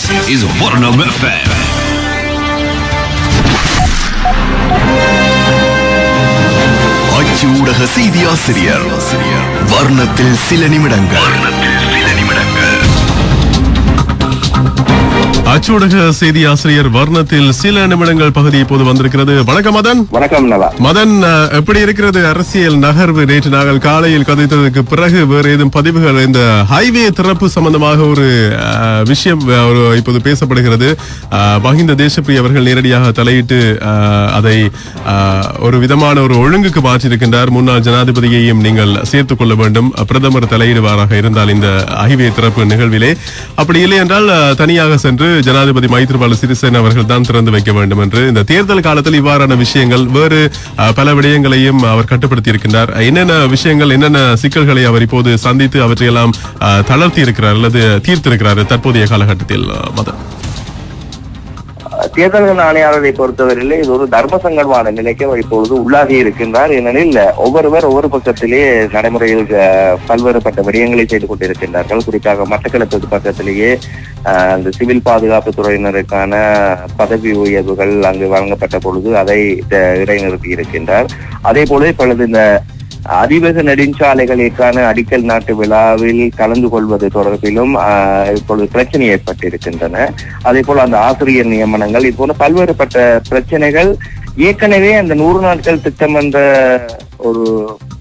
This is Varnam FM. அச்சு ஊடக செய்தி ஆசிரியர் வர்ணத்தில் சில நிமிடங்கள். சில நிமிடங்கள். அச்சூடக செய்தி ஆசிரியர் வர்ணத்தில் சில நிமிடங்கள் பகுதி இப்போது வந்திருக்கிறது. வணக்கம் மதன். வணக்கம் மதன் எப்படி இருக்கிறது அரசியல் நகர்வு? நேற்று நாங்கள் காலையில் கதைத்ததற்கு பிறகு வேறு ஏதும் பதிவுகள் இந்த ஹைவே திறப்பு சம்பந்தமாக ஒரு விஷயம் இப்போது பேசப்படுகிறது. மஹிந்த தேசப்பிரிய அவர்கள் நேரடியாக தலையிட்டு அதை ஒரு விதமான ஒரு ஒழுங்குக்கு மாற்றியிருக்கின்றார். முன்னாள் ஜனாதிபதியையும் நீங்கள் சேர்த்துக் கொள்ள வேண்டும். பிரதமர் தலையிடுவாராக இருந்தால் இந்த ஹைவே திறப்பு நிகழ்விலே. அப்படி இல்லை என்றால் தனியாக சென்று ஜனாதிபதி மைத்ரிபால சிறிசேன அவர்கள் தான் திறந்து வைக்க வேண்டும் என்று இந்த தேர்தல் காலத்தில் இவ்வாறான விஷயங்கள் வேறு பல விடயங்களையும் அவர் கட்டுப்படுத்தி இருக்கின்றார் என்னென்ன விஷயங்கள் என்னென்ன சிக்கல்களை அவர் இப்போது சந்தித்து அவற்றையெல்லாம் தளர்த்தி இருக்கிறார் அல்லது தீர்த்திருக்கிறார் தற்போதைய காலகட்டத்தில் மதன்? தேர்தல்கள் ஆணையாளரை பொறுத்தவரையிலே இது ஒரு தர்ம சங்கடமான நிலைக்கு அவர் இப்பொழுது உள்ளாகி இருக்கின்றார். ஏனெனில் ஒவ்வொருவர் ஒவ்வொரு பக்கத்திலே நடைமுறையில் பல்வேறுபட்ட விடயங்களை செய்து கொண்டிருக்கின்றார்கள். குறிப்பாக மட்டக்களப்பு பக்கத்திலேயே அந்த சிவில் பாதுகாப்பு துறையினருக்கான பதவி உயர்வுகள் அங்கு வழங்கப்பட்ட பொழுது அதை இடைநிறுத்தி இருக்கின்றார். அதே போல இப்பொழுது இந்த அதிவேக நெடுஞ்சாலைகளுக்கான அடிக்கல் நாட்டு விழாவில் கலந்து கொள்வது தொடர்பிலும் ஆஹ், இப்பொழுது பிரச்சனை ஏற்பட்டிருக்கின்றன. அதே போல அந்த ஆசிரியர் நியமனங்கள் இப்போது பல்வேறுபட்ட பிரச்சனைகள். ஏற்கனவே அந்த நூறு நாட்கள் திட்டம் என்ற ஒரு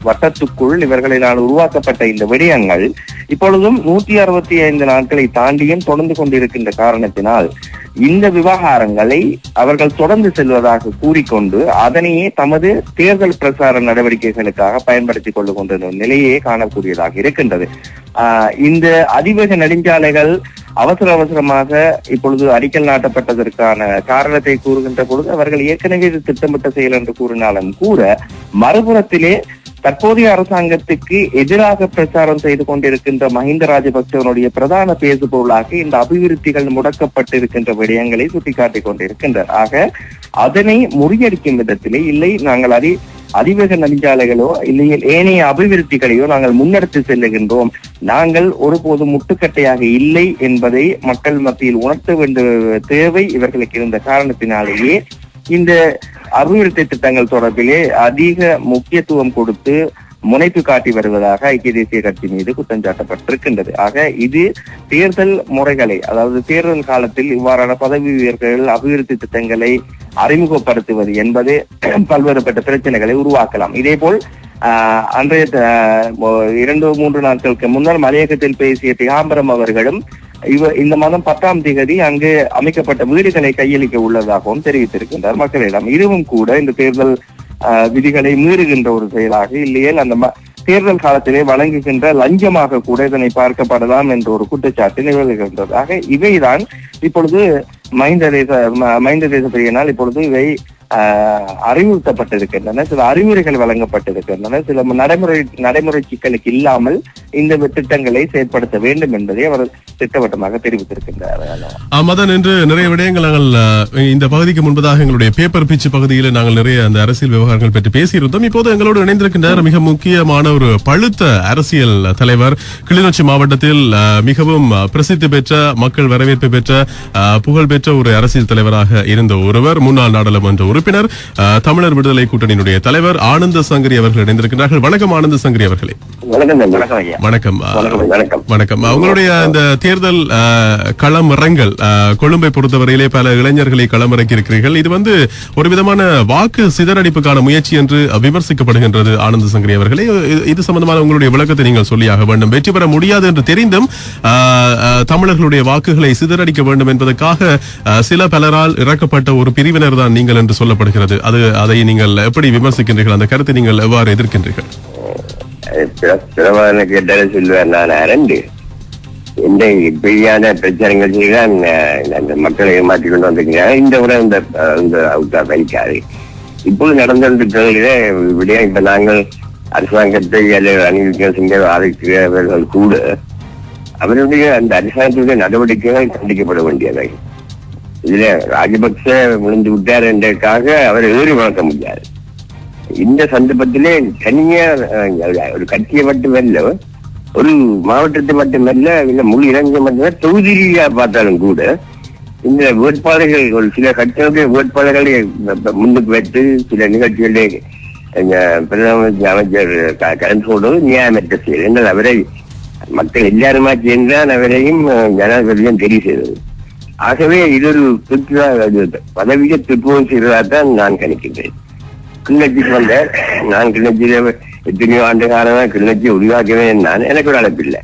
வட்டத்துக்குள் இவர்களினால் உருவாக்கப்பட்ட இந்த விடயங்கள் இப்பொழுதும் நூத்தி அறுபத்தி ஐந்து நாட்களை தாண்டியும் தொடர்ந்து கொண்டிருக்கின்ற காரணத்தினால் இந்த விவகாரங்களை அவர்கள் தொடர்ந்து செல்வதாக கூறிக்கொண்டு அதனையே தமது தேர்தல் பிரசார நடவடிக்கைகளுக்காக பயன்படுத்திக் கொண்டு கொண்டிருந்த நிலையே காணக்கூடியதாக இருக்கின்றது. ஆஹ் இந்த அதிவேக நெடுஞ்சாலைகள் அவசர அவசரமாக இப்பொழுது அடிக்கல் நாட்டப்பட்டதற்கான காரணத்தை கூறுகின்ற பொழுது அவர்கள் ஏற்கனவே இது திட்டமிட்ட செயல் என்று கூறினாலும் கூட மறுபுறத்திலே தற்போதைய அரசாங்கத்துக்கு எதிராக பிரச்சாரம் செய்து கொண்டிருக்கின்ற மஹிந்த ராஜபக்சவனுடைய பிரதான பேசுபொருளாக இந்த அபிவிருத்திகள் முடக்கப்பட்டிருக்கின்ற விடயங்களை சுட்டிக்காட்டிக் கொண்டிருக்கின்றார். ஆக அதனை முறியடிக்கும் விதத்திலே இல்லை நாங்கள் அதி அதிவேக நெடுஞ்சாலைகளோ இல்லை ஏனைய அபிவிருத்திகளையோ நாங்கள் முன்னெடுத்து செல்லுகின்றோம். நாங்கள் ஒருபோதும் முட்டுக்கட்டையாக இல்லை என்பதை மக்கள் மத்தியில் உணர்த்த வேண்டிய தேவை இவர்களுக்கு இருந்த காரணத்தினாலேயே இந்த அபிவிருத்தி திட்டங்கள் தொடர்பிலே அதிக முக்கியத்துவம் கொடுத்து முனைப்பு காட்டி வருவதாக ஐக்கிய தேசிய கட்சி மீது குற்றம் சாட்டப்பட்டிருக்கின்றது. ஆக இது தேர்தல் முறைகளை அதாவது தேர்தல் காலத்தில் இவ்வாறான பதவி உயர்வுகள் அபிவிருத்தி திட்டங்களை அறிமுகப்படுத்துவது என்பது பல்வேறுபட்ட பிரச்சனைகளை உருவாக்கலாம். இதேபோல் ஆஹ், அன்றைய இரண்டு மூன்று நாட்களுக்கு முன்னர் மலையகத்தில் பேசிய திகாம்பரம் அவர்களும் இவ இந்த மாதம் பத்தாம் தேதி அங்கு அமைக்கப்பட்ட வீடுகளை கையளிக்க உள்ளதாகவும் தெரிவித்திருக்கின்றார். மக்களிடம் இதுவும் கூட இந்த தேர்தல் ஆஹ், விதிகளை மீறுகின்ற ஒரு செயலாக இல்லையேல் அந்த ம- தேர்தல் காலத்திலே வழங்குகின்ற லஞ்சமாக கூட இதனை பார்க்கப்படலாம் என்ற ஒரு குற்றச்சாட்டு நிகழ்கின்றது ஆக இவைதான் இப்பொழுது மைந்த தேச ம- மைந்த தேச பிரியனால் இப்பொழுது இவை அறிவுறுத்தப்பட்டிருக்கு. அறிவுறுத்தப்பட்டிருக்கின்றன சில அறிவுரைகள் வழங்கப்பட்டிருக்கின்றன சில நடைமுறை நடைமுறை சிக்கலுக்கு இல்லாமல் இந்த திட்டங்களை செயற்படுத்த வேண்டும் என்பதை அவர் திட்டவட்டமாக தெரிவித்திருக்கின்றார். மதன் என்று நிறைய விடயங்கள் நாங்கள் இந்த பகுதிக்கு முன்பதாக எங்களுடைய பேப்பர் பிச்சு பகுதியில் நாங்கள் நிறைய அந்த அரசியல் விவகாரங்கள் பற்றி பேசியிருந்தோம். இப்போது எங்களோடு இணைந்திருக்கின்ற மிக முக்கியமான ஒரு பழுத்த அரசியல் தலைவர். கிளிநொச்சி மாவட்டத்தில் மிகவும் பிரசித்தி பெற்ற மக்கள் வரவேற்பு பெற்ற புகழ்பெற்ற ஒரு அரசியல் தலைவராக இருந்த ஒருவர் முன்னாள் நாடாளுமன்ற உறுப்பினர் அஹ், தமிழர் விடுதலை கூட்டணியினுடைய தலைவர் ஆனந்த சங்கரி அவர்கள் இணைந்திருக்கிறார்கள் வணக்கம் ஆனந்த சங்கரி அவர்களே. வணக்கம். வணக்கம் உங்களுடைய அந்த தேர்தல் அஹ், கொழும்பை பொறுத்தவரையிலே பல இளைஞர்களை இருக்கிறீர்கள் இது வந்து ஒரு விதமான வாக்கு சிதறடிப்புக்கான முயற்சி என்று விமர்சிக்கப்படுகின்றது ஆனந்த சங்கரி அவர்களே. இது- சம்பந்தமான உங்களுடைய விளக்கத்தை நீங்கள் சொல்லியாக வேண்டும். வெற்றி பெற முடியாது என்று தெரிந்தும் தமிழர்களுடைய வாக்குகளை சிதறடிக்க வேண்டும் என்பதற்காக சில பலரால் இறக்கப்பட்ட ஒரு பிரிவினர் தான் நீங்கள் என்று சொல்லப்படுகிறது. அது அதை நீங்கள் எப்படி விமர்சிக்கின்றீர்கள்? அந்த கருத்தை நீங்கள் எவ்வாறு எதிர்க்கின்றீர்கள்? பிரபலனை கேட்டாலும் சொல்லுவேன் நான் அரண்டு. இந்த இப்படியான பிரச்சனைகள் செய்தான் அந்த மக்களை ஏமாற்றி கொண்டு வந்திருக்கிறாங்க இந்த முறை இந்த அவுட்டா வைக்காது இப்போது நடந்திருக்கிறதிலே விடயம் இப்ப நாங்கள் அரசாங்கத்தை அல்லது அணிவிக்க செஞ்ச ஆதரிக்கிறவர்கள் கூட அவருடைய அந்த அரசாங்கத்துடைய நடவடிக்கைகள் கண்டிக்கப்பட வேண்டியவை. இதுல ராஜபக்ச விழுந்து விட்டார் என்றதுக்காக அவரை ஏறி வளர்க்க முடியாது. இந்த சந்தர்ப்பத்திலே தனியா ஒரு கட்சியை மட்டும் வரல ஒரு மாவட்டத்தை மட்டுமல்ல இல்ல முழு இலங்கை மட்டும் தொகுதி ரீதியா பார்த்தாலும் கூட இந்த வேட்பாளர்கள் ஒரு சில கட்சிகளுடைய வேட்பாளர்களை முன்னுக்கு வைத்து சில நிகழ்ச்சிகளை எங்க பிரதம அமைச்சர் க- கலந்து நியாயமற்ற செயல் என்றால் அவரை மக்கள் எல்லாருமா சேர்ந்தால் அவரையும் ஜனாதிபதியும் தெரிவு செய்தது. ஆகவே இது ஒரு துப்புரா இது பதவியை துப்புவம் செய்வதாகத்தான் நான் கணிக்கின்றேன். கிளிநொச்சிக்கு வந்தேன். நான் கிளிநொச்சியில எத்தனையோ ஆண்டு காலமா கிளிநொச்சி உருவாக்கவே நான் எனக்கு ஒரு அழைப்பில்லை.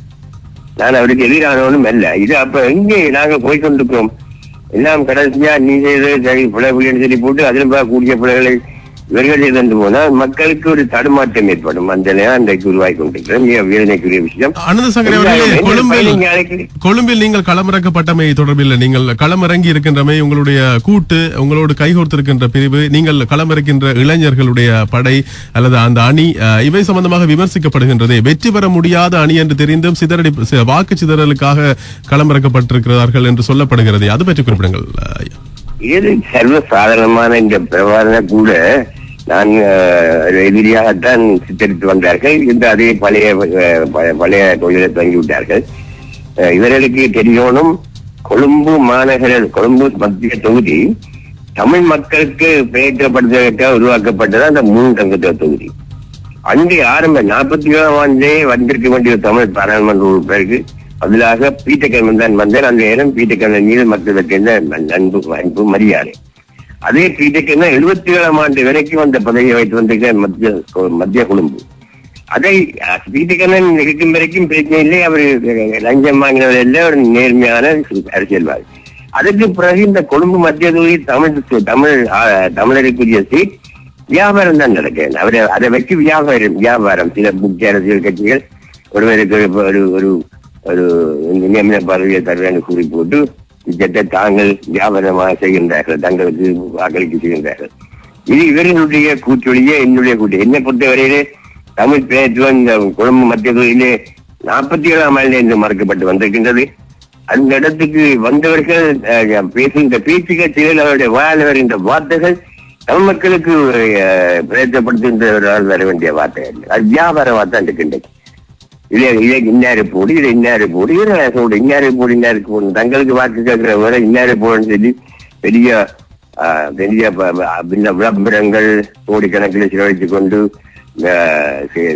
நான் அவருக்கு எதிரானவனும் அல்ல. இது அப்ப எங்கே நாங்க போய் கொண்டிருக்கோம் எல்லாம் கடைசியா நீ செய்தது சரி பிள்ளை பிள்ளைன்னு சொல்லி போட்டு அதில் கூடிய பிள்ளைகளை இவர்கள் செய்து போனால் மக்களுக்கு ஒரு தடுமாற்றம் ஏற்படும். அந்த நேரம் அன்றைக்கு உருவாக்கி கொண்டிருக்கிறோம் வேதனைக்குரிய விஷயம். கொழும்பில் நீங்கள் களமிறக்கப்பட்டமை தொடர்பில் நீங்கள் களமிறங்கி இருக்கின்றமை உங்களுடைய கூட்டு உங்களோடு கைகோர்த்திருக்கின்ற பிரிவு நீங்கள் களமிறக்கின்ற இளைஞர்களுடைய படை அல்லது அந்த அணி இவை சம்பந்தமாக விமர்சிக்கப்படுகின்றது. வெற்றி பெற முடியாத அணி என்று தெரிந்தும் சிதறடி வாக்கு சிதறலுக்காக களமிறக்கப்பட்டிருக்கிறார்கள் என்று சொல்லப்படுகிறது. அது பற்றி குறிப்பிடுங்கள். இது சர்வ சாதாரணமான இந்த பிரபாரனை கூட நான் எதிரியாகத்தான் சித்தரித்து வந்தார்கள். இந்த அதே பழைய பழைய தொழிலை தொடங்கி விட்டார்கள் இவர்களுக்கு தெரியணும் கொழும்பு மாநகர கொழும்பு மத்திய தொகுதி தமிழ் மக்களுக்கு பெயர்க்கப்படுவதற்காக உருவாக்கப்பட்டது அந்த மூணு தங்கத்துவ தொகுதி. அங்கே ஆரம்ப நாற்பத்தி ஏழாம் ஆண்டே வந்திருக்க வேண்டிய தமிழ் பாராளுமன்ற உறுப்பினருக்கு பதிலாக பீட்டக்கண்ணன் தான் வந்தார். அந்த நேரம் பீட்டக்கண்ணன் மீது மக்களுக்கு இருந்த அன்பு அன்பு மரியாதை. அதே பீட்டக்கண்ணன் எழுபத்தி ஏழாம் ஆண்டு வரைக்கும் அந்த பதவியை வைத்து வந்திருக்க மத்திய மத்திய குழும்பு. அதை பீட்டக்கண்ணன் இருக்கும் வரைக்கும் பிரச்சனை இல்லை. அவர் லஞ்சம் வாங்கினவர் இல்லை. ஒரு நேர்மையான அரசியல்வாதி. அதுக்கு பிறகு இந்த கொழும்பு மத்திய தொகுதி தமிழ் தமிழ் தமிழருக்குரிய சீட் வியாபாரம் தான் நடக்கிறேன் அவரை அதை வச்சு வியாபாரம் வியாபாரம். சில முக்கிய அரசியல் கட்சிகள் ஒருவருக்கு ஒரு ஒரு ஒரு நியமன பதவியை தருவேன் கூறி போட்டு திட்டத்தை தாங்கள் வியாபாரமாக செய்கின்றார்கள் தங்களுக்கு வாக்களிக்க செய்கின்றார்கள். இது இவர்களுடைய கூச்சொழியே என்னுடைய கூட்டு என்னை பொறுத்தவரையிலே தமிழ் பேச்சுவன் இந்த குழம்பு மத்திய தொழிலே நாற்பத்தி ஏழாம் ஆண்டு இன்று மறுக்கப்பட்டு வந்திருக்கின்றது. அந்த இடத்துக்கு வந்தவர்கள் பேசுகின்ற பேச்சுகள் சிலர் அவருடைய வாயால் வருகின்ற வார்த்தைகள் தமிழ் மக்களுக்கு அஹ், வர வேண்டிய வார்த்தைகள். அது வியாபார வார்த்தை இருக்கின்றது. இதை இதை இன்னாரு போடு இதை இன்னாரு போடு இதை சொல்ற இன்னாரு போடு இன்னாரு போடு. தங்களுக்கு வாக்கு கேட்கிற வரை இன்னாரு போடுன்னு சொல்லி பெரிய பெரிய விளம்பரங்கள் கோடிக்கணக்கில் செலவழித்துக் கொண்டு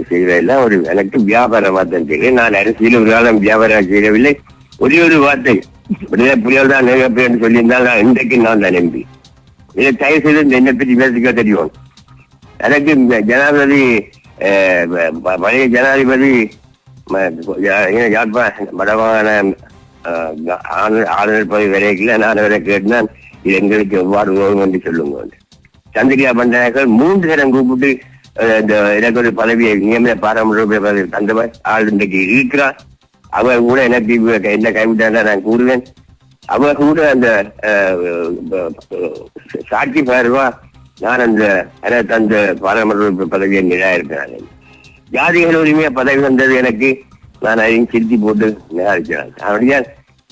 செய்வதெல்லாம் ஒரு எனக்கு வியாபார வார்த்தை தெரியும். நான் அரசியல் ஒரு காலம் வியாபாரம் செய்யவில்லை. ஒரே ஒரு வார்த்தை. விடுதலை புலிகள் தான் நிறைய சொல்லியிருந்தால் நான் இன்றைக்கு நான் தான் நம்பி. இதை தயவு செய்து என்னை பற்றி பேசிக்க தெரியும். எனக்கு ஜனாதிபதி அஹ், பழைய ஜனாதிபதி ம- யா- யா- யாழ்ப்பா நான் வரை இது எங்களுக்கு எவ்வாறு உதவும் என்று சொல்லுங்க. சந்திரியா பண்டாயர்கள் மூன்று தரம் கூப்பிட்டு இந்த எனக்கு ஒரு பதவியை நியமன பாராளுமன்ற பதவி தந்தவர். ஆள் இன்றைக்கு இருக்கிறார். அவர் கூட எனக்கு என்ன கைவிட்டார் நான் கூறுவேன். அவர் கூட அந்த அஹ், சாட்சி பாருவா. நான் அந்த எனக்கு அந்த பாராளுமன்ற பதவியை நிராகரிக்கிறேன் ஜாதிகள் உரிமையா பதவி வந்தது எனக்கு. நான் அதையும் திருத்தி போட்டு நிராகரிக்கிறேன் அப்படியா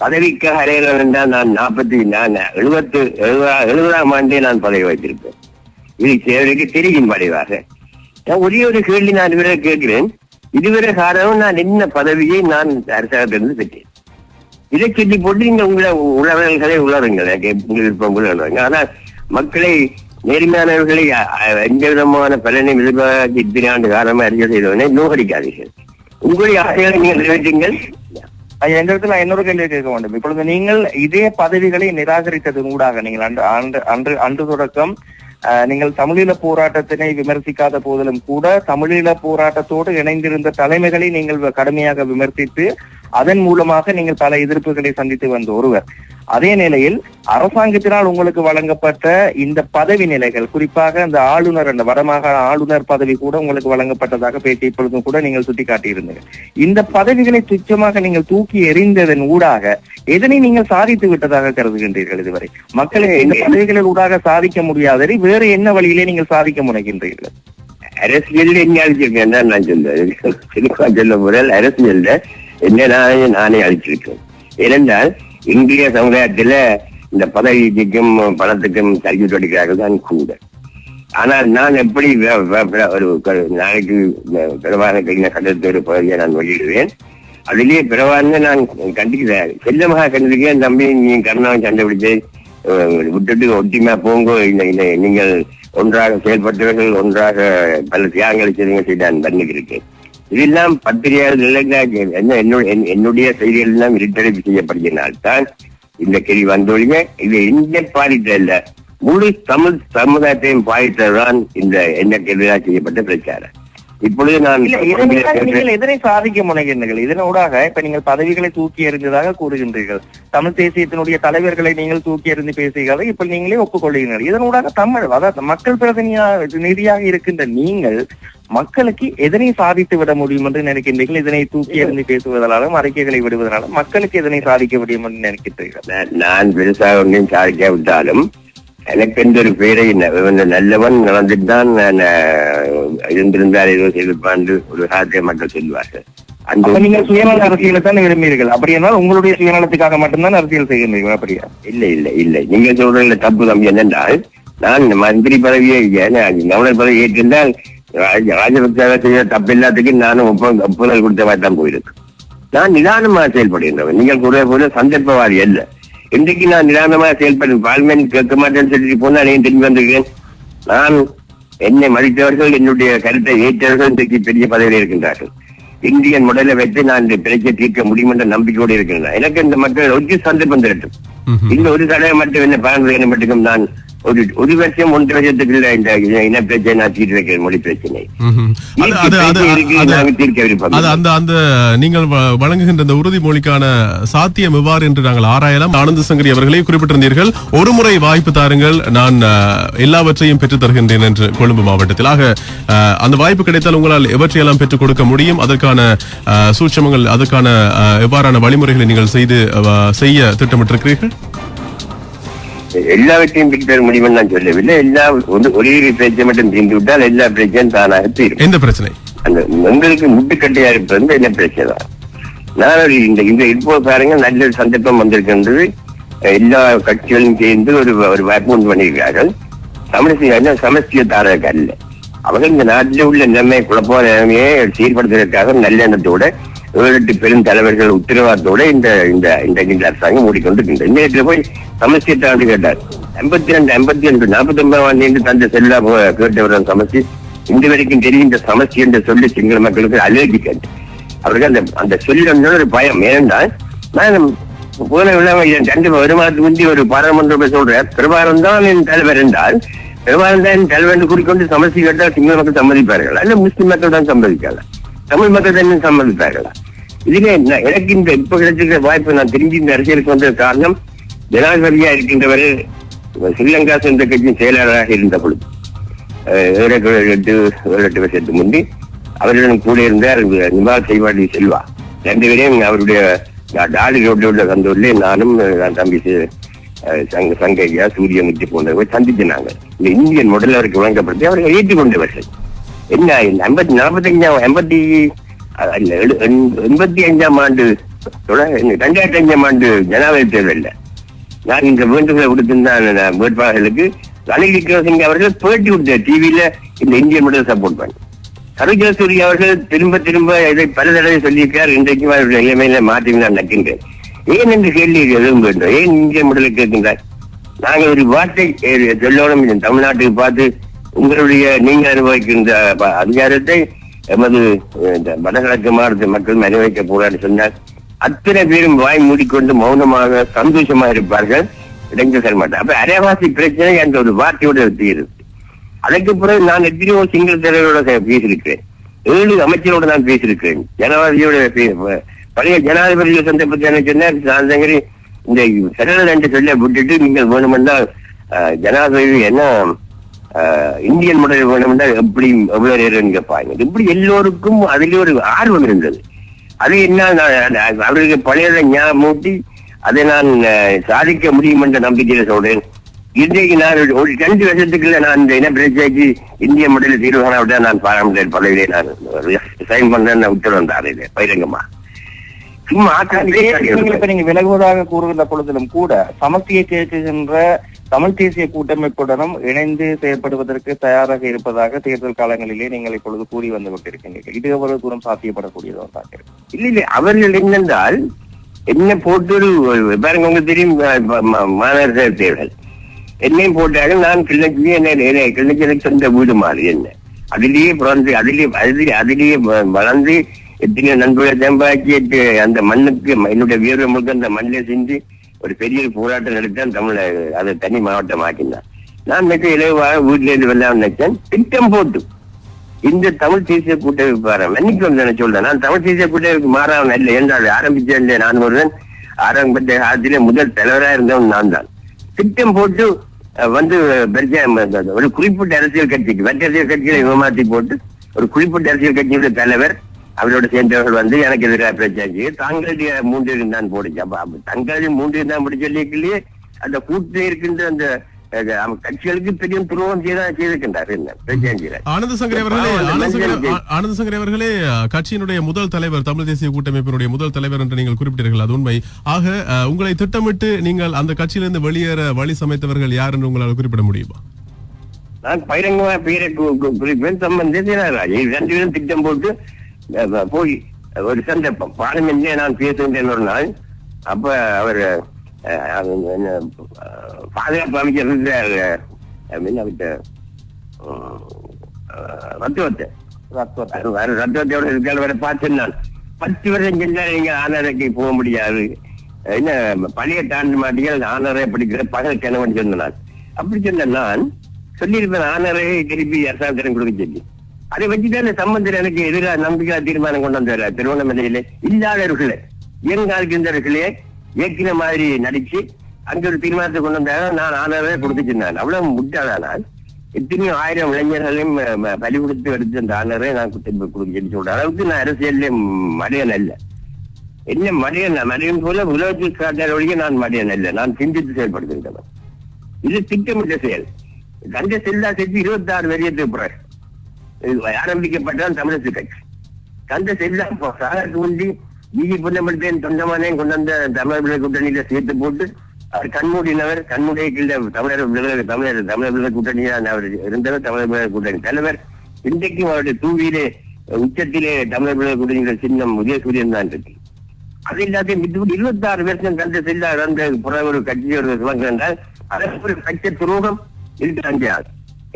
பதவிக்காக என்றால் நான் நாற்பத்தி நான் எழுபத்து எழுபதா எழுபதாம் ஆண்டே நான் பதவி வைத்திருப்பேன். இது சேவலுக்கு தெரியும் படைவாக. நான் ஒரே ஒரு கேள்வி நான் இதுவரை கேட்கிறேன். இதுவரை காரணம் நான் என்ன பதவியை நான் அரசாங்கத்திலிருந்து பெற்றேன். இதை சொல்லி போட்டு நீங்க உங்களை உழவர்களை உணருங்கள் உங்களுக்கு உங்கள் விருப்பம் ஆனா மக்களை நேர்மையானவர்களை எந்த விதமான பலனை எதிர்பார்த்து இத்தனை ஆண்டு காலமா அறிக்கை செய்தவனே நோகடிக்காதீர்கள். உங்களுடைய ஆசைகளை நீங்கள் நிறைவேற்றுங்கள். ஐயா, இடத்துல நான் இன்னொரு கேள்வி கேட்க வேண்டும். இப்பொழுது நீங்கள் இதே பதவிகளை நிராகரித்ததன் ஊடாக நீங்கள் அன்று அன்று அன்று அன்று தொடக்கம் நீங்கள் தமிழீழ போராட்டத்தினை விமர்சிக்காத போதிலும் கூட தமிழீழ போராட்டத்தோடு இணைந்திருந்த தலைமைகளை நீங்கள் கடுமையாக விமர்சித்து அதன் மூலமாக நீங்கள் பல எதிர்ப்புகளை சந்தித்து வந்த ஒருவர். அதே நிலையில் அரசாங்கத்தினால் உங்களுக்கு வழங்கப்பட்ட இந்த பதவி நிலைகள் குறிப்பாக இந்த ஆளுநர் அந்த வடமாகாண ஆளுநர் பதவி கூட உங்களுக்கு வழங்கப்பட்டதாக பேட்டி இப்பொழுதும் கூட நீங்கள் சுட்டிக்காட்டியிருந்தீர்கள். இந்த பதவிகளை துச்சமாக நீங்கள் தூக்கி எறிந்ததன் ஊடாக எதனை நீங்கள் சாதித்து விட்டதாக கருதுகின்றீர்கள் இதுவரை? மக்களை இந்த பதவிகளின் ஊடாக சாதிக்க முடியாததை வேறு என்ன வழியிலே நீங்கள் சாதிக்க முனைகின்றீர்கள்? அரசியல் என்ன நான் சொல்ல முதல் அரசியல்ல என்ன நானே நானே அழிச்சிருக்கேன் ஏனென்றால் இந்திய சமுதாயத்துல இந்த பதவிக்கும் பணத்துக்கும் தர்க்கிட்டு அடிக்கிறார்கள் தான் கூட. ஆனால் நான் எப்படி ஒரு நாளைக்கு பிரபான கழிந்த கட்டத்து ஒரு பகுதியை நான் வெளியிடுவேன்? அதிலேயே பிறவான்னு நான் கண்டிக்கிறேன் செல்லமாக கண்டிருக்கேன் தம்பி நீ கருணாவை சண்டை பிடிச்சு விட்டுட்டு ஒட்டிமா போங்கோ நீங்கள் ஒன்றாக செயல்பட்டவர்கள் ஒன்றாக பல தியாகங்களை செய்தீங்க செய்து நான் பண்ணிக்கிறேன் இதெல்லாம் பத்திரிகையாளர்கள் என்ன என்னுடைய என்னுடைய செய்திகள் எல்லாம் இருட்டடைப்பு செய்யப்படுகிறனால்தான் இந்த கேள்வி வந்தொழிங்க இது எந்த பாதித்த இல்ல. முழு தமிழ் சமுதாயத்தையும் பாதித்ததுதான் இந்த என்ன எதிராக செய்யப்பட்ட பிரச்சாரம். இப்பொழுது நான் எதனை சாதிக்க முனைகின்றீர்கள். இதனூடாக இப்ப நீங்கள் பதவிகளை தூக்கி எறிந்ததாக கூறுகின்றீர்கள். தமிழ் தேசியத்தினுடைய தலைவர்களை நீங்கள் தூக்கி எறிந்து பேசுகிறதை இப்ப நீங்களே ஒப்புக்கொள்கிறீர்கள். இதனூடாக தமிழ் அதாவது மக்கள் பிரதிநிதியாக நிதியாக இருக்கின்ற நீங்கள் மக்களுக்கு எதனை சாதித்து விட முடியும் என்று நினைக்கின்றீர்கள்? இதனை தூக்கி எறிந்து பேசுவதனாலும் அறிக்கைகளை விடுவதனாலும் மக்களுக்கு எதனை சாதிக்க முடியும் என்று நினைக்கின்றீர்கள்? நான் நான் பெருசாக ஒன்றையும் சாதிக்காவிட்டாலும் எனக்கு எந்த ஒரு பேரை நல்லவன் நடந்துட்டு தான் நான் அஹ், இருந்திருந்தால் ஏதோ செய்திருப்பான் ஒரு சாத்திய மக்கள் சொல்லுவார்கள். அந்த நீங்கள் சுயநல அரசியலை தான் விரும்புகிறீர்கள். அப்படி என்றால் உங்களுடைய சுயநலத்துக்காக மட்டும்தான் அரசியல் செய்கின்றீர்கள் அப்படியா இல்லை இல்லை இல்லை. நீங்க சொல்றதுல தப்பு தம்பி என்னென்றால் நான் மந்திரி பதவியை கவர்னர் பதவி ஏற்றிருந்தால் ராஜ- ராஜபக்ச செய்த தப்பு எல்லாத்துக்கும் நானும் ஒப்பு- ஒப்புதல் கொடுத்த மாதிரி தான் போயிருக்கு நான் நிதானமாக செயல்படுகின்றவன். நீங்கள் கூட போல சந்தர்ப்பவாதி அல்ல. இன்றைக்கு நான் நிதானமாக செயல்படுறேன் பார்லிமெண்ட் கேட்க மாட்டேன்னு சொல்லிட்டு போனா நீ திரும்பி வந்திருக்கேன் நான் என்னை மதித்தவர்கள் என்னுடைய கருத்தை ஏற்றவர்கள் இன்றைக்கு பெரிய பதவியில் இருக்கின்றார்கள். இந்தியன் முடலை வைத்து நான் இந்த பிரச்சனை தீர்க்க முடியும் என்ற நம்பிக்கையோடு இருக்கின்றேன் எனக்கு இந்த மக்கள் ஒரு சந்தர்ப்பம் தரட்டும். இந்த ஒரு தடவை மட்டும் என்ன பலன் மட்டும் நான் ஒரு ஒரு வருஷம் ஒன்றரை வருஷத்துக்குள்ள இந்த இன பிரச்சனை நான் தீர்த்து வைக்கிறேன் மொழி பிரச்சனை. அந்த அந்த நீங்கள் வழங்குகின்ற இந்த உறுதிமொழிக்கான சாத்தியம் எவ்வாறு என்று நாங்கள் ஆராயலாம். ஆனந்த சங்கரி அவர்களே குறிப்பிட்டிருந்தீர்கள். ஒரு முறை வாய்ப்பு தாருங்கள். நான் எல்லாவற்றையும் பெற்றுத் தருகின்றேன் என்று கொழும்பு மாவட்டத்தில். ஆக அந்த வாய்ப்பு கிடைத்தால் உங்களால் எவற்றையெல்லாம் பெற்றுக் கொடுக்க முடியும்? அதற்கான சூட்சமங்கள் அதற்கான எவ்வாறான வழிமுறைகளை நீங்கள் செய்து செய்ய திட்டமிட்டிருக்கிறீர்கள்? எல்லாவற்றையும் தர முடியும்னு நான் சொல்லவில்லை. எல்லா ஒரு பிரச்சனை மட்டும் தீர்ந்து விட்டால் எல்லா பிரச்சனையும் தானாக தீரும். எந்த பிரச்சனை? அந்த உங்களுக்கு முட்டுக்கட்டையா இருப்பது வந்து என்ன பிரச்சனை? தான் நான் இந்த இந்த இப்போ பாருங்க நல்ல ஒரு சந்தர்ப்பம் வந்திருக்கின்றது. எல்லா கட்சிகளும் சேர்ந்து ஒரு ஒரு வாய்ப்பு உண்டு பண்ணியிருக்கிறார்கள். சமஸ்தி என்ன சமஸ்தியத்தாரர்கள் அல்ல. அவர்கள் இந்த நாட்டில் உள்ள நிலைமை குழப்ப நிலைமையை சீர்படுத்துவதற்காக நல்ல ஏழெட்டு பெரும் தலைவர்கள் உத்தரவாதத்தோட இந்த இந்த இந்த இந்த அரசாங்கம் மூடிக்கொண்டிருக்கின்றது. இந்த போய் போய் தாண்டு கேட்டார். ஐம்பத்தி ரெண்டு ஐம்பத்தி ரெண்டு நாற்பத்தி ஒன்பதாம் ஆண்டு தந்த செல்லா கேட்டவர் சமஸ்தி இந்த வரைக்கும் தெரியும் இந்த சமஸ்தி என்று சொல்லி சிங்கள மக்களுக்கு அலர்ஜிக் அவருக்கு அந்த அந்த சொல்ல ஒரு பயம். ஏனென்றால் நான் போன விழாவை என் ரெண்டு வருமானத்துக்கு முந்தி ஒரு பாராளுமன்றம் சொல்றேன் பெரும்பாலும் தான் என் தலைவர் என்றால் பெரும்பாலும் தான் என் தலைவர் என்று கூறிக்கொண்டு சமஸ்தி கேட்டால் சிங்கள மக்கள் சம்மதிப்பார்கள். அல்ல முஸ்லிம் மக்கள் தான் சம்மதிக்கலாம் தமிழ் மக்கள் என்ன சம்மதிப்பார்களா இதுல எனக்கு இந்த இப்ப கிடைச்சிருக்கிற வாய்ப்பு நான் திரும்பி இந்த அரசியலுக்கு வந்த காரணம் ஜனாதிபதியா இருக்கின்றவர் ஸ்ரீலங்கா சொந்த கட்சியின் செயலாளராக இருந்த பொழுது எட்டு எட்டு வருஷத்துக்கு முந்தி அவருடன் கூட இருந்தார் நிவாஸ் செய்வாடி செல்வா. ரெண்டு பேரையும் அவருடைய டாலி ரோட்டில் உள்ள சந்தூர்ல நானும் நான் தம்பி சங்க சங்கையா சூரியமுத்தி போன்றவர்கள் சந்தித்தினாங்க இந்த இந்தியன் முதல்ல அவருக்கு வழங்கப்படுத்தி அவர்கள் ஏற்றுக்கொண்டவர்கள். என்ன ஐம்பத்தி நாற்பத்தஞ்சாம் எண்பத்தி எண்- எண்பத்தி அஞ்சாம் ஆண்டு ரெண்டாயிரத்தி அஞ்சாம் ஆண்டு ஜனாதிபதி தேர்தலில். நான் இந்த வேண்டுகோளை விடுத்திருந்தான் வேட்பாளர்களுக்கு ரணில் விக்ரமசிங்க அவர்கள் பேட்டி கொடுத்தார் டிவியில இந்த இந்திய முதல் சப்போர்ட் பண்ணி. சரோஜாசூரி அவர்கள் திரும்ப திரும்ப இதை பல தடவை சொல்லியிருக்கார் இன்றைக்கும் அவருடைய நிலைமையில மாற்றி நான் நக்கின்றேன் ஏன் என்று கேள்வி எதுவும் வேண்டும்? ஏன் இந்திய முதலை கேட்கின்றார்? நாங்கள் ஒரு வார்த்தை சொல்லணும். தமிழ்நாட்டுக்கு பார்த்து உங்களுடைய நீங்க அனுபவிக்கின்ற அதிகாரத்தை எமது இந்த வடகிழக்கு மாநில மக்கள் அனுபவிக்க போறாரு சொன்னால் அத்தனை பேரும் வாய் மூடிக்கொண்டு மௌனமாக சந்தோஷமா இருப்பார்கள். இடைஞ்சல் தர மாட்டார். அப்ப அரைவாசி பிரச்சனை என்ற ஒரு வார்த்தையோட தீருது. அதற்கு பிறகு நான் எத்தனையோ சிங்கள தலைவரோட பேசியிருக்கிறேன். ஏழு அமைச்சரோட நான் பேசியிருக்கிறேன். ஜனாதிபதியோட பழைய ஜனாதிபதியோட சந்தர்ப்பத்தை என்ன சொன்னார் சாந்தங்கரி இந்த செனரல் என்று சொல்ல விட்டுட்டு நீங்கள் வேணுமென்றால் ஜனாதிபதி என்ன இந்தியன் முறையில் வேணுமென்றால் எப்படி எவ்வளவு நேரம் கேட்பாங்க. இப்படி எல்லோருக்கும் அதிலே ஒரு ஆர்வம் இருந்தது. அது என்ன அவருக்கு பழையதை ஞாபகம் மூட்டி அதை நான் சாதிக்க முடியும் என்ற நம்பிக்கையில சொல்றேன். இன்றைக்கு நான் ஒரு- ரெண்டு வருஷத்துக்குள்ள நான் இந்த இன பிரச்சனைக்கு இந்திய முறையில் தீர்வு காண விட நான் பாராளுமன்ற பதவியிலே நான் சைன் பண்ண உத்தரவு வந்தார் இது பகிரங்கமா. சும்மா நீங்க விலகுவதாக கூறுகின்ற பொழுதிலும் கூட சமஸ்தியை கேட்குகின்ற தமிழ் தேசிய கூட்டமைப்புடனும் இணைந்து செயற்படுவதற்கு தயாராக இருப்பதாக தேர்தல் காலங்களிலே நீங்கள் இப்பொழுது கூறி வந்து கொண்டிருக்கின்றீர்கள். இது எவ்வளவு தூரம் சாத்தியப்படக்கூடியது ஒன்றாக இல்ல இல்ல அவர்கள் என்னென்றால் என்ன போட்டு பாருங்க உங்களுக்கு தெரியும் மாநகர தேர்தல் என்னையும் போட்டாங்க நான் கிள்ளச்சி என்ன என்ன- எனக்கு சொந்த வீடு மாறி என்ன. அதிலேயே பிறந்து அதிலேயே அதிலே அதிலேயே வ- வளர்ந்து எத்தனையோ நண்பர்களை சம்பாதிச்சு அந்த மண்ணுக்கு என்னுடைய வீர முழுக்க அந்த மண்ணில் செஞ்சு ஒரு பெரிய போராட்டம் நடத்தான் தமிழக அதை தனி மாவட்டம் ஆக்கினான் நான் மிக இலவாக வீட்டில இருந்து வெள்ளாம நினைச்சேன். திட்டம் போட்டு. இந்த தமிழ் தேசிய கூட்டமைப்பு பாரு மன்னிக்கு வந்து சொல்றேன்? நான் தமிழ் தேசிய கூட்டமைப்பு மாறாமல் இல்லை என்றால் ஆரம்பிச்சேன் நான் ஒருவன். ஆரம்பித்த காலத்திலே முதல் தலைவராக இருந்தவன் நான் தான். திட்டம் போட்டு வந்து ஒரு குறிப்பிட்ட அரசியல் கட்சிக்கு மற்ற அரசியல் கட்சிகளை ஏமாத்தி போட்டு ஒரு குறிப்பிட்ட அரசியல் கட்சியுடைய தலைவர் அவரோட சேர்ந்தவர்கள் வந்து எனக்கு எதிராக பிரச்சனை தாங்களுடைய மூன்று தான் போடுச்சு. அப்ப தங்களுடைய மூன்று தான் போட்டு சொல்லிக்கலையே அந்த கூட்டில் இருக்கின்ற அந்த கட்சிகளுக்கு பெரிய துரோகம் செய்திருக்கின்றார். ஆனந்த சங்கரி அவர்களே ஆனந்த சங்கரி கட்சியினுடைய முதல் தலைவர் தமிழ் தேசிய கூட்டமைப்பினுடைய முதல் தலைவர் என்று நீங்கள் குறிப்பிட்டீர்கள் அது உண்மை. ஆக உங்களை திட்டமிட்டு நீங்கள் அந்த கட்சியிலிருந்து வெளியேற வழி சமைத்தவர்கள் யார் என்று உங்களால் குறிப்பிட முடியுமா? நான் கு- கு- குறிப்பேன். சம்பந்தி தினராஜ் ரெண்டு பேரும் திட்டம் போட்டு போய் ஒரு சந்தர்ப்பம் பார்லிமெண்ட்ல நான் பேசுகின்றேன் ஒரு நாள். அப்ப அவர் பாதுகாப்பு அமைச்சர் என்ன விட்ட ரத்துவத்தை ரத்துவத்தையோட இருக்கால் வரை பார்த்தேன் நான் பத்து வருஷம் செஞ்சா நீங்க ஆனரைக்கு போக முடியாது. என்ன பழைய தாண்ட மாட்டீங்க ஆனரை படிக்கிற பகல் கிணவன் சொன்ன நான் அப்படி சொன்ன நான் சொல்லியிருப்பேன் ஆனரை திருப்பி அரசாங்கத்திடம் கொடுக்க சொல்லி. அதை வச்சுதான் சம்பந்தர் எனக்கு எதிராக நம்பிக்கை தீர்மானம் கொண்டு வந்தார். திருவண்ணாமலையில இல்லாதவர்களே இயங்கால் இருந்தவர்களே இயக்கின மாதிரி நடிச்சு அங்க ஒரு தீர்மானத்தை கொண்டு வந்தாங்க நான் ஆனரவே கொடுத்துச்சிருந்தேன் அவ்வளவு முட்டாளானால் எத்தனையோ ஆயிரம் இளைஞர்களையும் பலி கொடுத்து எடுத்து அந்த ஆதரவை நான் திரும்ப கொடுக்க சொல்ற அளவுக்கு நான் அரசியல்ல மடையன் அல்ல. என்ன மடையன்? மடையன் போல உலகத்தில் காட்டாத வழியே நான் மடையன் அல்ல. நான் சிந்தித்து செயல்படுத்துகின்றவன் இது திட்டமிட்ட செயல். கஞ்ச செல்லா செஞ்சு இருபத்தி ஆறு வரியத்துக்கு பிறகு ஆரம்பிக்கப்பட்டதான் தமிழரசு கட்சி. கண்ட செல்லா சாகருக்கு முந்தி ஈகி புன்னமட்டேன் தொண்டமானே கொண்டு வந்த தமிழர் விடுதலை கூட்டணியில சேர்த்து போட்டு அவர் கண்மூடினவர் கண்மூடிய கீழ தமிழர் விடுதலை தமிழர் தமிழர் விடுதலை கூட்டணியில் அவர் இருந்தவர் தமிழர் விடுதலை கூட்டணி தலைவர். இன்றைக்கும் அவருடைய தூவியிலே உச்சத்திலே தமிழர் விடுதலை கூட்டணியில் சின்னம் உதயசூரியன் தான் இருக்கு. அது இல்லாத இருபத்தி ஆறு வருஷம் கண்ட செல்லா அந்த புற ஒரு கட்சியோட ஒரு அதற்கு ஒரு கட்சி துரோகம் இருக்கிறாங்க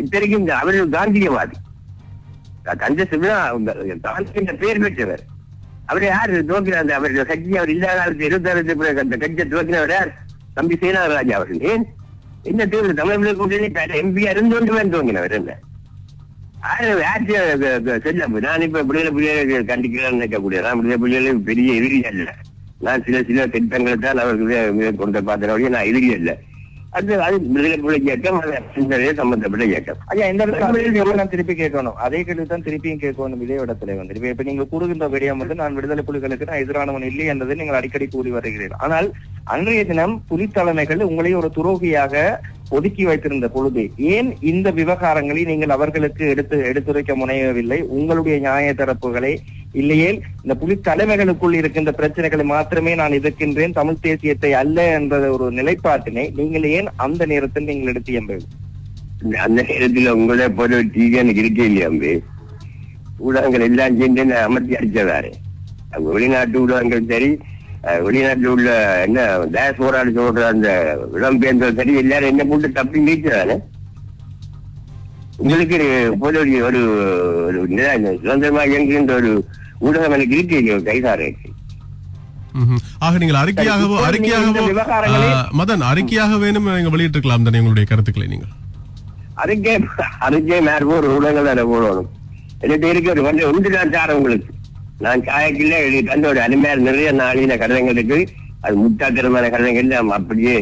இத்தனைக்கும் அவர் காந்தியவாதி. கந்த செல்லா காந்தி என்ற பெயர் பெற்றவர் அவர் யார்? துவக்கினார் அவர் கட்சி அவர் இல்லாத காலத்தில் இருபத்தாறு பிறகு அந்த கட்சியை துவக்கினவர் யார்? தம்பி சேனாராஜா அவர்கள். ஏன்? என்ன தேர்தல் தமிழ் கூட்டணி எம்பி இருந்து வேன் தோங்கினவர் என்ன? செல்ல நான் இப்ப விடுதலை புலிகளை கண்டிக்கிறேன் நினைக்கக்கூடிய நான் விடுதலை புலிகளை பெரிய எதிரி அல்ல. நான் சில சில திட்டங்களை தான் அவர்கள் கொண்டு பார்த்தேன் நான் எதிரி அல்ல. அது அது புலி இயக்கம் அது சிந்தனையே சம்பந்தப்பட்ட இயக்கம். ஐயா இந்த இடத்துல நான் திருப்பி கேட்கணும். அதே கேள்வி தான் திருப்பியும் கேட்கணும் இதே இடத்துல வந்து. இப்ப இப்ப நீங்க கூறுகின்ற விடயம் வந்து நான் விடுதலை புலிகளுக்கு நான் எதிரானவன் இல்லை என்பதை நீங்கள் அடிக்கடி கூறி வருகிறீர்கள். ஆனால் அன்றைய தினம் புலி தலைமைகள் உங்களை ஒரு துரோகியாக ஒதுக்கி வைத்திருந்த பொழுது ஏன் இந்த விவகாரங்களை நீங்கள் அவர்களுக்கு எடுத்து எடுத்துரைக்க முனையவில்லை? உங்களுடைய நியாய தரப்புகளை இல்லையே இந்த புலி தலைமைகளுக்குள் இருக்கின்ற பிரச்சனைகளை மாத்திரமே நான் எதிர்க்கின்றேன் தமிழ் தேசியத்தை அல்ல என்ற ஒரு நிலைப்பாட்டினை நீங்கள் ஏன் அந்த நேரத்தில் நீங்கள் எடுத்து எம்பது அந்த நேரத்துல உங்களை போல டிவி எனக்கு இருக்கே இல்லையா அம்பு? ஊடகங்கள் எல்லாம் சேர்ந்து அமர்த்தி அடிச்சதாரு அங்க வெளிநாட்டு ஊடகங்கள் சரி வெளிநாட்டில் உள்ள என்ன டயஸ்போரான்னு சொல்ற அந்த இடம்பெயர்ந்தது சரி எல்லாரும் என்ன போட்டு தப்பி நீச்சதானே உங்களுக்கு போல ஒரு ஒரு சுதந்திரமா இயங்குகின்ற ஒரு ஊடகம் எனக்கு இருக்கு ம்ஹும். ஆக நீங்கள் அறிக்கையாகவோ அறிக்கையாகவோ மதன் அறிக்கையாக வேணும் நீங்க வெளியிட்டிருக்கலாம் தானே உங்களுடைய கருத்துக்களை நீங்கள்? அதுக்கே அதுக்கே மேல ஒரு ஊடகங்கள் தானே போடணும். என்கிட்ட இருக்கு ஒரு கொஞ்சம் உண்டு நான் சார் உங்களுக்கு. நான் காயக்கில்ல கண்டு ஒரு அருமையா நிறைய நாளின கடிதங்கள் இருக்கு அது முட்டாத்தனமான கடிதங்கள் நாம் அப்படியே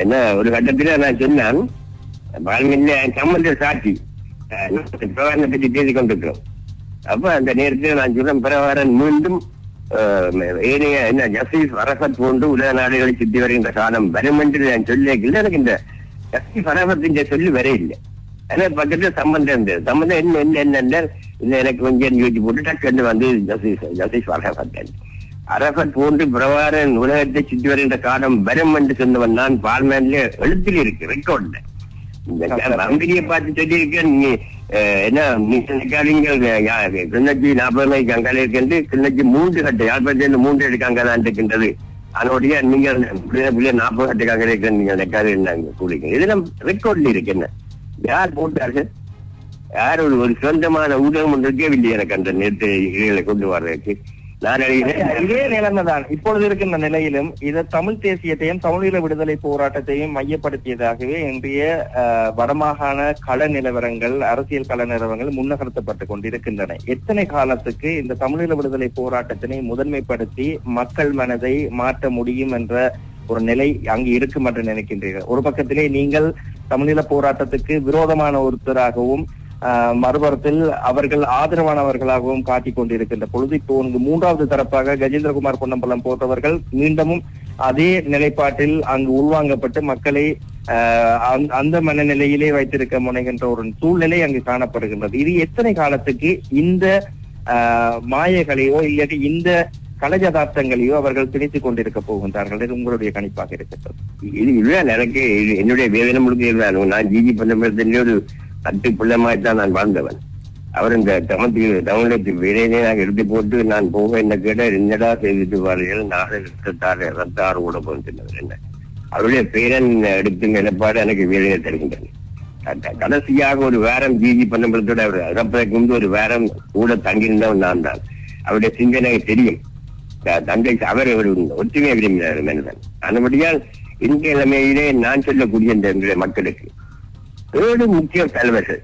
என்ன ஒரு கட்டத்துல நான் சொன்னான் வாழ்க்கையில சம்பந்த சாட்சி. அஹ், பிரகாரத்தை பற்றி பேசிக் கொண்டிருக்கிறோம் அப்ப அந்த நேரத்தில் நான் சொல்றேன் பிரகாரன் மீண்டும் ஏனைய என்ன ஜஸ்டிஸ் அரசத் போன்று உலக நாடுகளை சுற்றி வருகின்ற காலம் வரும் என்று நான் சொல்லியிருக்கல எனக்கு இந்த ஜஸ்டிஸ் அரசத்தின் சொல்லி வரையில்லை இல்லை. ஆனா பக்கத்துல சம்பந்தம் இருந்தது. சம்பந்தம் என்ன என்ன என்ன இல்லை எனக்கு கொஞ்சம் யோசிச்சு போட்டு டக்கு வந்து ஜஸ்டிஸ் ஜஸ்டிஸ் அரசத்தன் அரசர் போன்று பிரபாரன் உலகத்தை சுற்றி வருகின்ற காலம் வரும் என்று சொன்னவன் நான் பார்லிமெண்ட்ல எழுத்தில் இருக்கு ரெக்கார்ட்ல அம்பிரியை பார்த்து சொல்லியிருக்கேன் நீ என்ன நீ நினைக்காதீங்க கிண்ணச்சி நாற்பது மணிக்கு அங்கால இருக்கின்ற கிண்ணச்சி மூன்று கட்டு யாழ்ப்பாணத்தில் மூன்று எடுக்க அங்கதான் இருக்கின்றது. அதனுடைய நீங்கள் நாற்பது கட்டுக்கு அங்கே இருக்க நீங்க நினைக்காது கூலிங்க இதெல்லாம் ரெக்கார்ட்ல இருக்கு என்ன? யார் போட்டார்கள் யார் ஒரு ஒரு சொந்தமான ஊடகம் ஒன்று இருக்கவில்லை எனக்கு அந்த நேற்று கொண்டு வர்றதுக்கு. இதே நிலைமை தான் இப்பொழுது இருக்கின்ற நிலையிலும் இது தமிழ் தேசியத்தையும் தமிழீழ விடுதலை போராட்டத்தையும் மையப்படுத்தியதாகவே இன்றைய வடமாகாண கள நிலவரங்கள் அரசியல் கள நிலவரங்கள் முன்னகர்த்தப்பட்டுக் கொண்டிருக்கின்றன. எத்தனை காலத்துக்கு இந்த தமிழீழ விடுதலை போராட்டத்தினை முதன்மைப்படுத்தி மக்கள் மனதை மாற்ற முடியும் என்ற ஒரு நிலை அங்கு இருக்கும் என்று நினைக்கின்றீர்கள்? ஒரு பக்கத்திலே நீங்கள் தமிழீழ போராட்டத்துக்கு விரோதமான ஒருத்தராகவும் மறுபுறத்தில் அவர்கள் ஆதரவானவர்களாகவும் காட்டிக் கொண்டிருக்கின்ற பொழுது இப்போ இங்கு மூன்றாவது தரப்பாக கஜேந்திரகுமார் பொன்னம்பலம் போன்றவர்கள் மீண்டும் அதே நிலைப்பாட்டில் அங்கு உள்வாங்கப்பட்டு மக்களை அந்த- அந்த மனநிலையிலே வைத்திருக்க முனைகின்ற ஒரு சூழ்நிலை அங்கு காணப்படுகின்றது. இது எத்தனை காலத்துக்கு இந்த ஆஹ், இல்லாட்டி இந்த கலஜதார்த்தங்களையோ அவர்கள் திணித்துக் கொண்டிருக்க போகின்றார்கள் இது உங்களுடைய கணிப்பாக இருக்கிறது. இது இதுதான் எனக்கு என்னுடைய வேதனை முழுக்க இதுதான் நான் ஜிஜி பண்ண ஒரு தட்டு பிள்ளைமாய் தான் நான் வாழ்ந்தவன். அவர் இந்த தமிழ் தமிழகத்தில் வேலையாக எடுத்து போட்டு நான் போக என்ன கேட்ட என்னடா செய்துட்டு வார்கள் நாடு ரத்தாறு ரத்தாறு கூட போகின்றனர் என்ன? அவருடைய பேரன் எடுத்து நிலைப்பாடு எனக்கு வேலையை தருகின்றன கடைசியாக ஒரு வாரம் ஜிஜி பண்ணப்படுத்தோட அவர் இறப்பதற்கு முன்பு ஒரு வாரம் கூட தங்கியிருந்தவன் நான் தான். அவருடைய சிந்தனை தெரியும். தங்கை அவர் ஒரு ஒற்றுமை விரும்பினார் மனிதன். அதுபடியால் இந்த நிலைமையிலே நான் சொல்லக்கூடிய இந்த இந்த மக்களுக்கு. ஏழு முக்கிய தலைவர்கள்.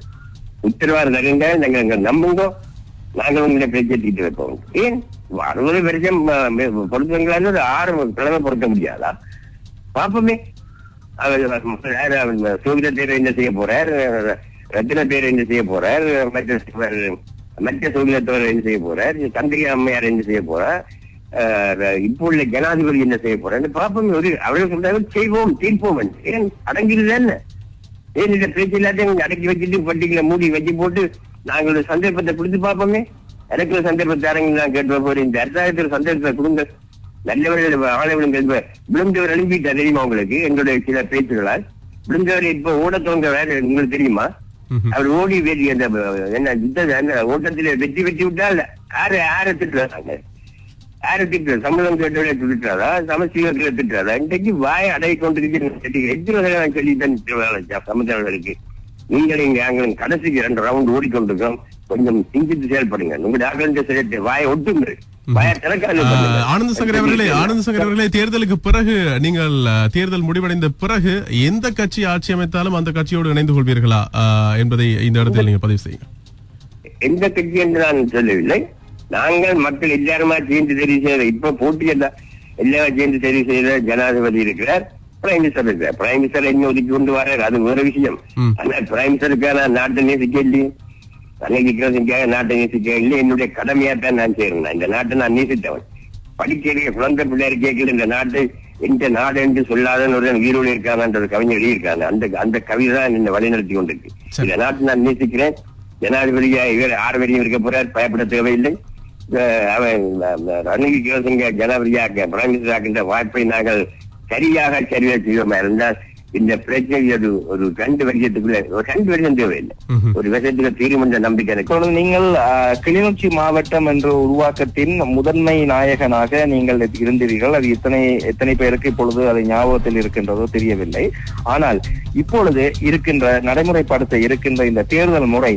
உத்தரவாறு தருங்க நாங்க நம்புங்க. நாங்க உங்களை பேசிட்டு வைப்போம் ஏன்? அறுபது வருஷம் பொருத்தங்களால ஒரு ஆறு கிழமை பொருத்த முடியாதா? பாப்போமே அவர் சூரிய அவர் என்ன செய்ய போறார்? ரத்தின பேர் என்ன செய்ய போறார்? மற்ற மற்ற சோகிதத்தோர் என்ன செய்ய போறார்? சந்திரிகா அம்மையார் என்ன செய்ய போறார்? அஹ், இப்போ உள்ள ஜனாதிபதி என்ன செய்ய போறாரு? பாப்போமே ஒரு அவர்கள் சொல்றாங்க செய்வோம் தீர்ப்போம் ஏன்? அடங்கிடுது என்ன? ஏன் இந்த பேச்சு எல்லாத்தையும் அடக்கி வச்சுட்டு பட்டிகளை மூடி வச்சு போட்டு நாங்கள் ஒரு சந்தர்ப்பத்தை கொடுத்து பார்ப்போமே. எனக்கு ஒரு சந்தர்ப்பத்தை அரங்க நான் கேட்டு போறேன்? இந்த அரசாங்கத்தில் சந்தர்ப்பத்தை கொடுங்க. நல்லவர்கள் ஆளவர்கள் விழுந்தவர் எழுப்பிட்டா தெரியுமா உங்களுக்கு? எங்களுடைய சில பேச்சுகளால். விழுந்தவர் இப்ப ஓட தோங்க வேற உங்களுக்கு தெரியுமா? அவர் ஓடி வெற்றி அந்த என்ன ஓட்டத்திலே வெற்றி வெற்றி விட்டால் யாரு யாரை திட்டுறாங்க யாரை திட்டுற சம்மதம் கேட்டவரை திட்டுறாரா சமஸ்தீகத்துல திட்டுறாரா இன்றைக்கு வாய் அடை கொண்டிருக்கிறேன் எத்தனை சொல்லி தான் சமுதாயங்களுக்கு நீங்கள் இங்க கடைசிக்கு ரெண்டு ரவுண்ட் ஓடிக்கொண்டிருக்கோம் கொஞ்சம் சிந்தித்து செயல்படுங்க உங்களுடைய ஆகலிന്റെ சிரத்தை வாயை ஒட்டுங்கள். ஆனந்த சங்கர் அவர்களே ஆனந்த சங்கர் அவர்களே தேர்தலுக்கு பிறகு நீங்கள் தேர்தல் முடிவடைந்த பிறகு எந்த கட்சி ஆட்சி அமைத்தாலும் அந்த கட்சியோடு இணைந்து கொள்வீர்களா? என்பதை இந்த இடத்தில் நீங்க பதிவு செய்யுங்க எந்த கட்சி என்று நான் சொல்லவில்லை. நாங்கள் மக்கள் எல்லாருமா சேர்ந்து தெரிவு செய்த இப்ப போட்டியல்ல எல்லா சேர்ந்து தெரிவு செய்த ஜனாதிபதி இருக்கிறார் பிரைம் மினிஸ்டர் இருக்கிறார். பிரைம் மினிஸ்டர் என்ன ஒதுக்கி கொண்டு வர்றார். அது வேற விஷயம். ம். ஆனா பிரைம் மினிஸ்டருக்கான நாட்டை நேசிக்க இல்லையே அன்னைக்காக நாட்டை நேசிக்க இல்லை என்னுடைய கடமையா தான் நான் செய்யறேன் இந்த நாட்டை நான் நேசித்தவன். படிக்கிற குழந்தை பிள்ளையார் கேட்கிற இந்த நாட்டை எந்த நாடு என்று சொல்லாதன்னு ஒரு உயிரோடு இருக்காங்கன்ற ஒரு கவிஞர் எழுதியிருக்காங்க. அந்த அந்த கவிதை தான் என்னை வழிநடத்தி கொண்டிருக்கு. இந்த நாட்டை நான் நேசிக்கிறேன். ஜனாதிபதியா இவர் ஆறு வரையும் இருக்க போறார். பயப்பட தேவையில்லை அவன் ரணில் விக்ரமசிங்க ஜனாதிபதியாக பிரைம் வாய்ப்பை நாங்கள் சரியாக சரியாக செய்வோமா இருந்தால் இந்த பிரச்சனை ஒரு ஒரு ரெண்டு வருஷத்துக்குள்ள ஒரு ரெண்டு வருஷம் தேவையில்லை. ஒரு வருஷத்துக்கு தீரும் என்ற நம்பிக்கை எனக்கு நீங்கள் கிளிநொச்சி மாவட்டம் என்ற உருவாக்கத்தின் முதன்மை நாயகனாக நீங்கள் இருந்தீர்கள். அது எத்தனை எத்தனை பேருக்கு இப்பொழுது அது ஞாபகத்தில் இருக்கின்றதோ தெரியவில்லை. ஆனால் இப்பொழுது இருக்கின்ற நடைமுறைப்படுத்த இருக்கின்ற இந்த தேர்தல் முறை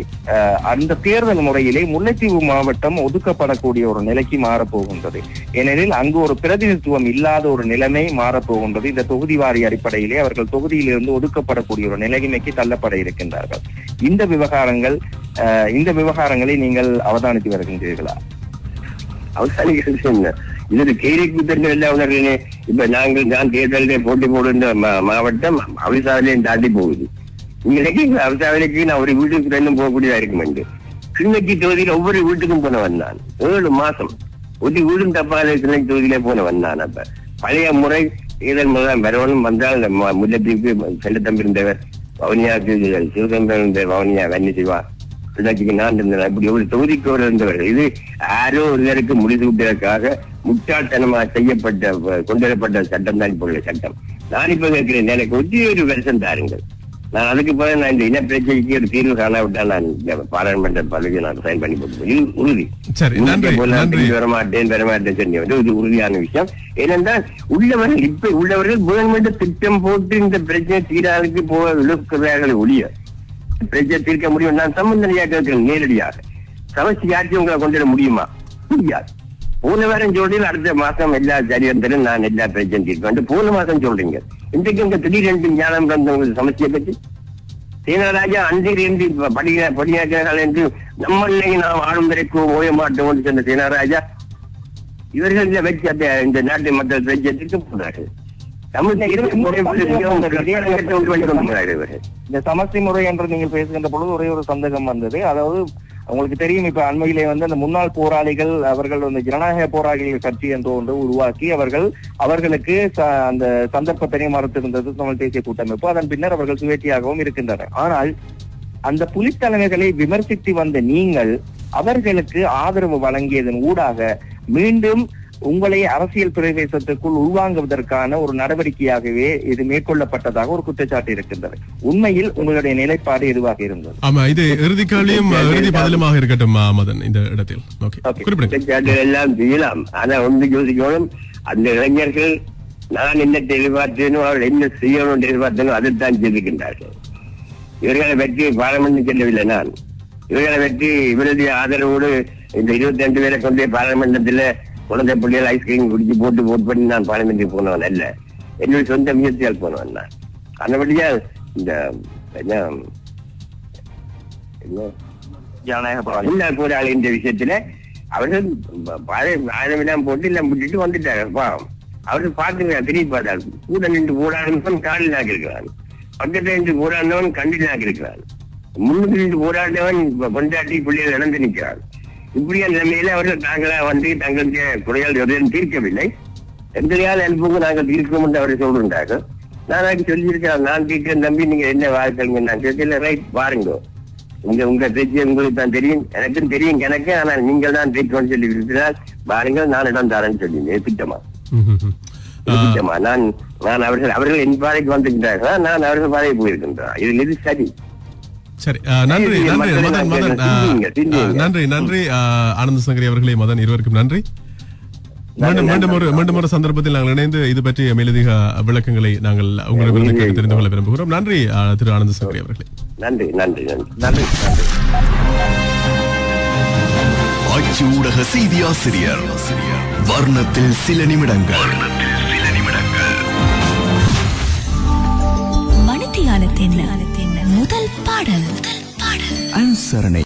அந்த தேர்தல் முறையிலே முல்லைத்தீவு மாவட்டம் ஒதுக்கப்படக்கூடிய ஒரு நிலைக்கு மாறப்போகின்றது. ஏனெனில் அங்கு ஒரு பிரதிநிதித்துவம் இல்லாத ஒரு நிலைமை மாறப்போகின்றது. இந்த தொகுதி வாரி அடிப்படையிலே அவர்கள் தொகுதியிலிருந்து ஒதுக்கப்படக்கூடிய ஒரு நிலைமைக்கு தள்ளப்பட இருக்கின்றார்கள். இந்த விவகாரங்கள் இந்த விவகாரங்களை நீங்கள் அவதானித்து வருகின்றீர்களா? அவசானிகள் என்ன இது ஒரு கேலி அவர்களே இப்ப நாங்கள் நான் தேர்தலில் போட்டி போடுகின்ற மாவட்டம் அவிசாவிலையும் தாண்டி போகுது. இன்னைக்கு அவிசாவிலைக்கு நான் ஒரு வீட்டுக்கு ரெண்டும் போகக்கூடியதா இருக்கும் என்று. கிண்ணக்கி தொகுதியில் ஒவ்வொரு வீட்டுக்கும் போனவன் நான். ஏழு மாசம். ஒரு வீடும் தப்பாத கிண்ணக்கி தொகுதியிலே போனவன் நான் அப்ப. பழைய முறை இதன் முதல் வரவனும் வந்தால் இந்த முல்லைத்தீவுக்கு செல்ல தம்பி வவுனியாவுக்கு சிவகம்பன் வவுனியா வன்னி சிவா. நான் இருந்தேன். இப்படி ஒரு தொகுதிக்கு ஒரு இருந்தவர்கள் இது யாரோ ஒருவருக்கு முடித்து விட்டதற்காக முட்டாள்தனமா செய்யப்பட்ட கொண்டு வரப்பட்ட சட்டம் தான் இப்போ உள்ள சட்டம். நான் இப்ப கேட்கிறேன் எனக்கு ஒத்தி ஒரு வருஷம் தாருங்கள். நான் அதுக்கு பிறகு நான் இந்த இனப்பிரச்சனைக்கு ஒரு தீர்வு காணாவிட்டால் நான் பாராளுமன்ற பதவியை நான் சைன் பண்ணி போட்டு உறுதி. வரமாட்டேன் வரமாட்டேன் வந்து இது உறுதியான விஷயம். ஏனென்றால் உள்ளவர்கள் இப்ப உள்ளவர்கள் கவர்மெண்ட் திட்டம் போட்டு இந்த பிரச்சனை தீராளுக்கு போக இழுக்கிறார்கள் ஒழிய. பிரச்சனை தீர்க்க முடியும்? நான் சம்பந்தனையா கேட்கிறேன் நேரடியாக. சமஸ்தி ஆட்சி உங்களை கொண்டு வர முடியுமா? முடியாது. போன வாரம் சொல்றீங்க அடுத்த மாசம் எல்லா சரியம் நான் எல்லா பிரச்சனை தீர்ப்பேன் போன மாசம் சொல்றீங்க. இன்றைக்கு உங்க திடீரென்று ஞானம் உங்களுக்கு சமஸ்தியை பற்றி? சீனராஜா அன்றிலிருந்து படிக்க படியாக்கிறார்கள் என்று நம்மளை நாம் ஆளும் வரைக்கும் ஓய மாட்டோம் சொன்ன சீனராஜா இவர்கள் இந்த வச்சு இந்த நாட்டு மக்கள் பிரச்சனைக்கு இவர்கள். இந்த சமஸ்தி முறை என்று நீங்கள் பேசுகின்ற பொழுது ஒரே ஒரு சந்தேகம் வந்தது. அதாவது உங்களுக்கு தெரியும் இப்ப அண்மையிலே வந்து அந்த முன்னாள் போராளிகள் அவர்கள் வந்து ஜனநாயக போராளிகள் கட்சி என்று ஒன்று உருவாக்கி அவர்கள் அவர்களுக்கு ச- அந்த சந்தர்ப்பத்தினை மறுத்திருந்தது தமிழ் தேசிய கூட்டமைப்பு. அதன் பின்னர் அவர்கள் சுயேட்சையாகவும் இருக்கின்றனர். ஆனால் அந்த புலித்தலைமைகளை விமர்சித்து வந்த நீங்கள் அவர்களுக்கு ஆதரவு வழங்கியதன் ஊடாக மீண்டும் உங்களை அரசியல் பிரவேசத்துக்குள் உள்வாங்குவதற்கான ஒரு நடவடிக்கையாகவே இது மேற்கொள்ளப்பட்டதாக ஒரு குற்றச்சாட்டு இருக்கின்றது. உண்மையில் உங்களுடைய நிலைப்பாடு எதுவாக இருந்தது? ஆமா இது இறுதி இறுதி பதிலுமாக இருக்கட்டும் மதன் இந்த இடத்தில். எல்லாம் செய்யலாம் ஆனா ஒன்று யோசிக்கணும். அந்த இளைஞர்கள் நான் என்ன எதிர்பார்த்தேனோ அவர்கள் என்ன செய்யணும் எதிர்பார்த்தேனோ அதைத்தான் செய்திருக்கின்றார்கள். இவர்களை பற்றி பாராளுமன்றம் செல்லவில்லை நான். இவர்களை பற்றி இவருடைய ஆதரவோடு இந்த இருபத்தி ரெண்டு பேரை கொண்டு பாராளுமன்றத்துல குழந்தை பிள்ளைகள் ஐஸ்கிரீம் குடிச்சு போட்டு போட் பண்ணி நான் பாராளுமன்றத்துக்கு போனவன் அல்ல. என்னுடைய சொந்த முயற்சியால் போனவன் நான். அதபடியா இந்த என்ன ஜனநாயக போராளி. இந்த விஷயத்துல அவர்கள் ஆயிரம் எல்லாம் போட்டு எல்லாம் விட்டுட்டு வந்துட்டாங்க. பாவம் அவர்கள் பார்த்துங்க திரும்பி பார்த்தார். கூட நின்று போராடினவன் காலில் ஆகியிருக்கிறான் பக்கத்துல நின்று போராடினவன் கண்டில் ஆகியிருக்கிறான் முன்னுக்கு நின்று போராடினவன் இப்ப கொண்டாட்டி பிள்ளைகள் இழந்து நிற்கிறான். இப்படியா நிலைமையில அவர்கள் தாங்களா வந்து தங்களுடைய குறையால் எதையும் தீர்க்கவில்லை. எங்களையால் அனுப்புங்க நாங்கள் தீர்க்கோம் என்று அவர்கள் சொல்றாங்க நான் அதுக்கு சொல்லியிருக்கிறேன் நான் தீர்க்கிறேன் தம்பி நீங்க என்ன வாழ்க்கைங்க நான் கேட்கல. ரைட் பாருங்க உங்க உங்க பேச்சு உங்களுக்கு தான் தெரியும். எனக்கும் தெரியும் எனக்கு ஆனால் நீங்கள் தான் தீர்க்கணும்னு சொல்லி இருக்கிறார். பாருங்கள் நான் இடம் தரேன்னு சொல்லி திட்டமா நான் நான் அவர்கள் அவர்கள் என் பாதைக்கு வந்திருக்கிறார்களா? நான் அவர்கள் பாதைக்கு போயிருக்கின்றேன் இது இது சரி சரி நன்றி நன்றி மதன் மதன் நன்றி நன்றி ஆனந்த சங்கரி அவர்களே மதன் இருவருக்கும் நன்றி. மீண்டும் மீண்டும் ஒரு மீண்டும் ஒரு சந்தர்ப்பத்தில் நாங்கள் இணைந்து இது பற்றிய மேலதிக விளக்கங்களை நாங்கள் உங்களிடம் கேட்டு தெரிந்து கொள்ள விரும்புகிறோம். நன்றி திரு ஆனந்த சங்கரி அவர்களே. நன்றி நன்றி நன்றி. நன்றி நன்றி. ஆட்சி ஊடக செய்தி ஆசிரியர் வர்ணத்தில் சில நிமிடங்கள். விசாரணை